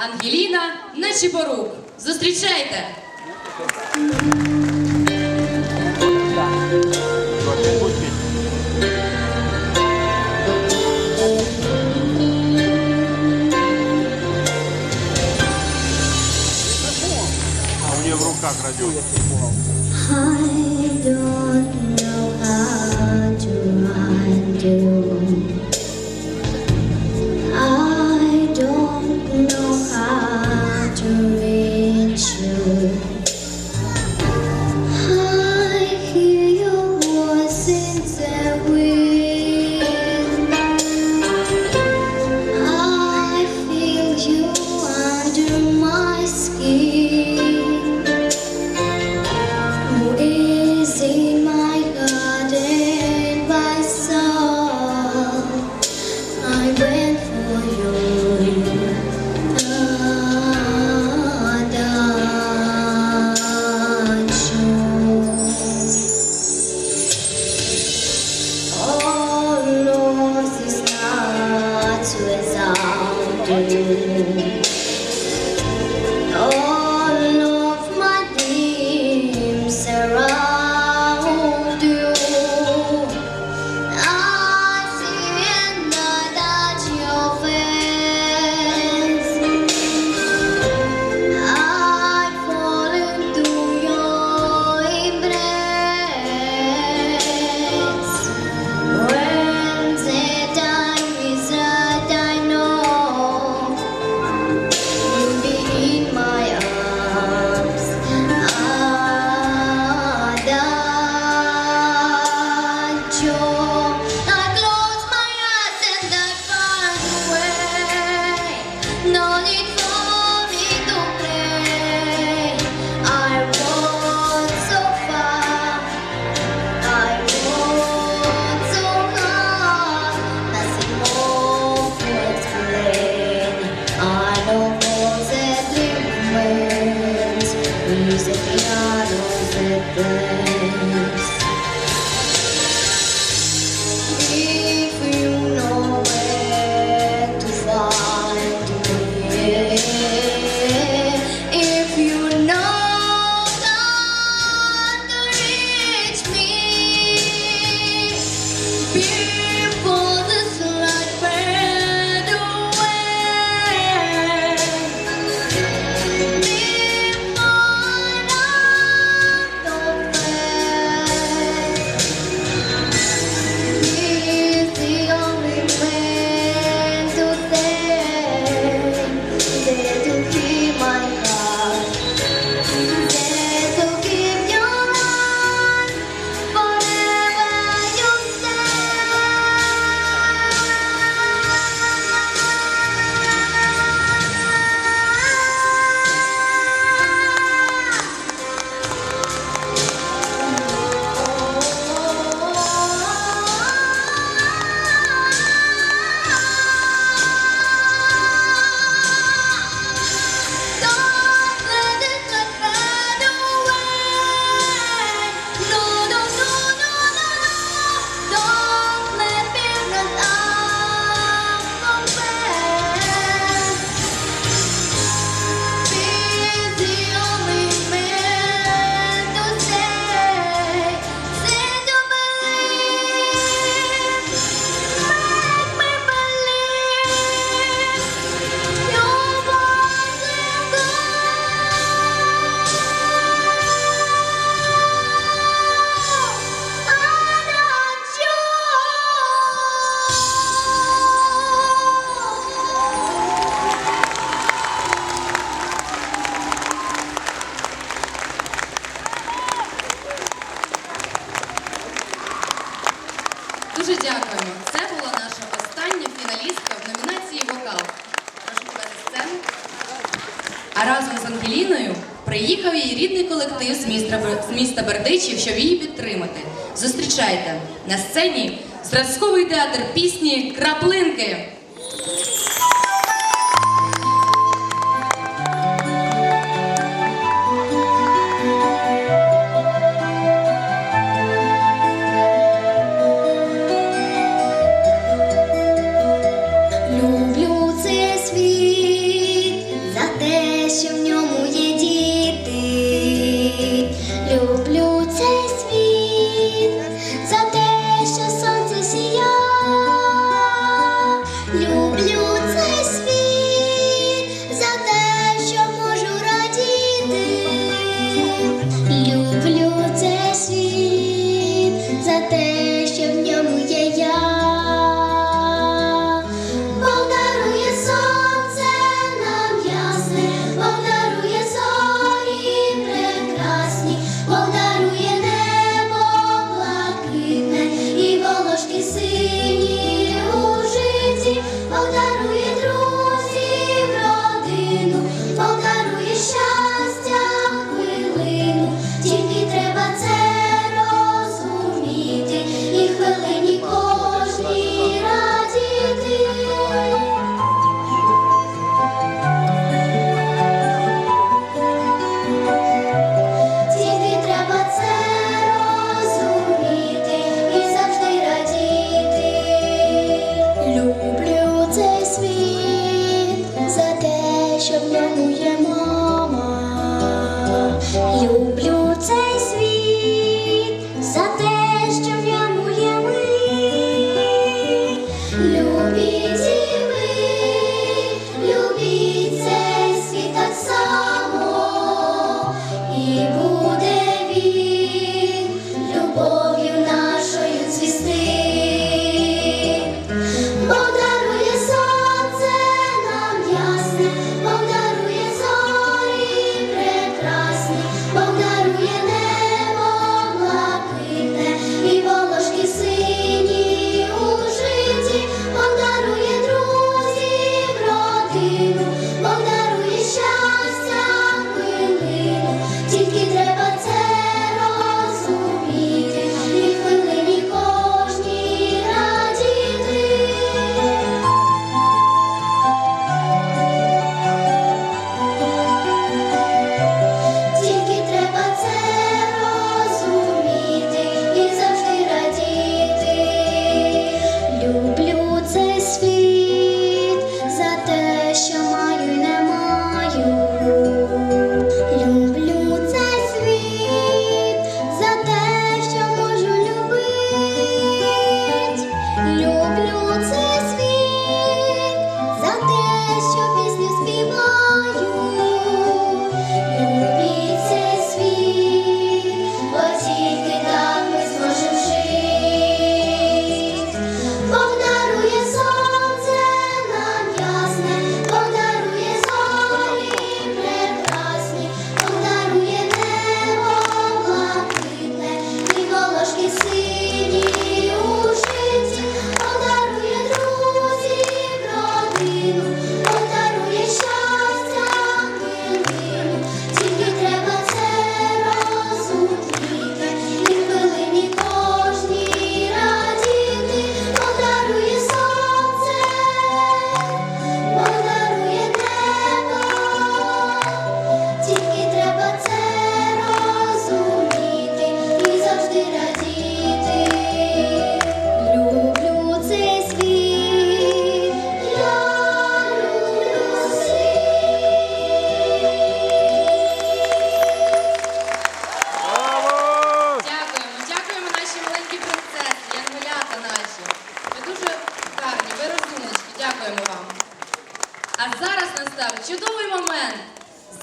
Ангеліна Нечіпорук. Зустрічайте! А у нее в руках радио. since Аліною приїхав її рідний колектив з міста з міста Бердичів, щоб її підтримати. Зустрічайте на сцені зразковий театр пісні Краплинки.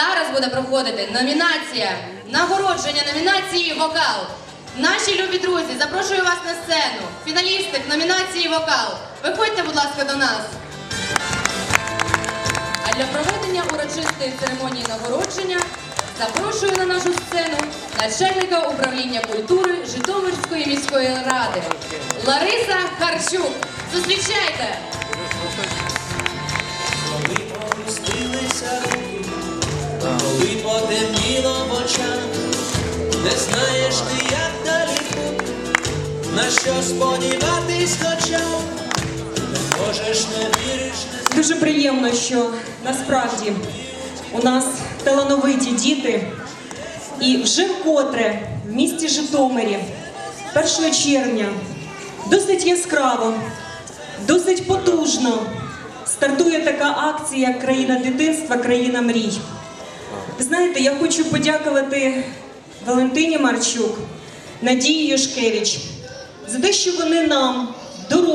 Зараз буде проходити номінація, нагородження номінації вокал. Наші любі друзі, запрошую вас на сцену. Фіналісти в номінації вокал. Виходьте, будь ласка, до нас. А для проведення урочистої церемонії нагородження запрошую на нашу сцену начальника управління культури Житомирської міської ради Лариса Харчук. Зустрічайте! Коли опустилися руки, коли потемніло в очах, не знаєш ти, як далі на що сподіватись хоча, не можеш, не віриш, не Дуже приємно, що насправді у нас талановиті діти, і вже вкотре в місті Житомирі 1 червня досить яскраво, досить потужно стартує така акція Країна дитинства, країна мрій. Знаєте, я хочу подякувати Валентині Марчук, Надії Юшкевич за те, що вони нам дорослим,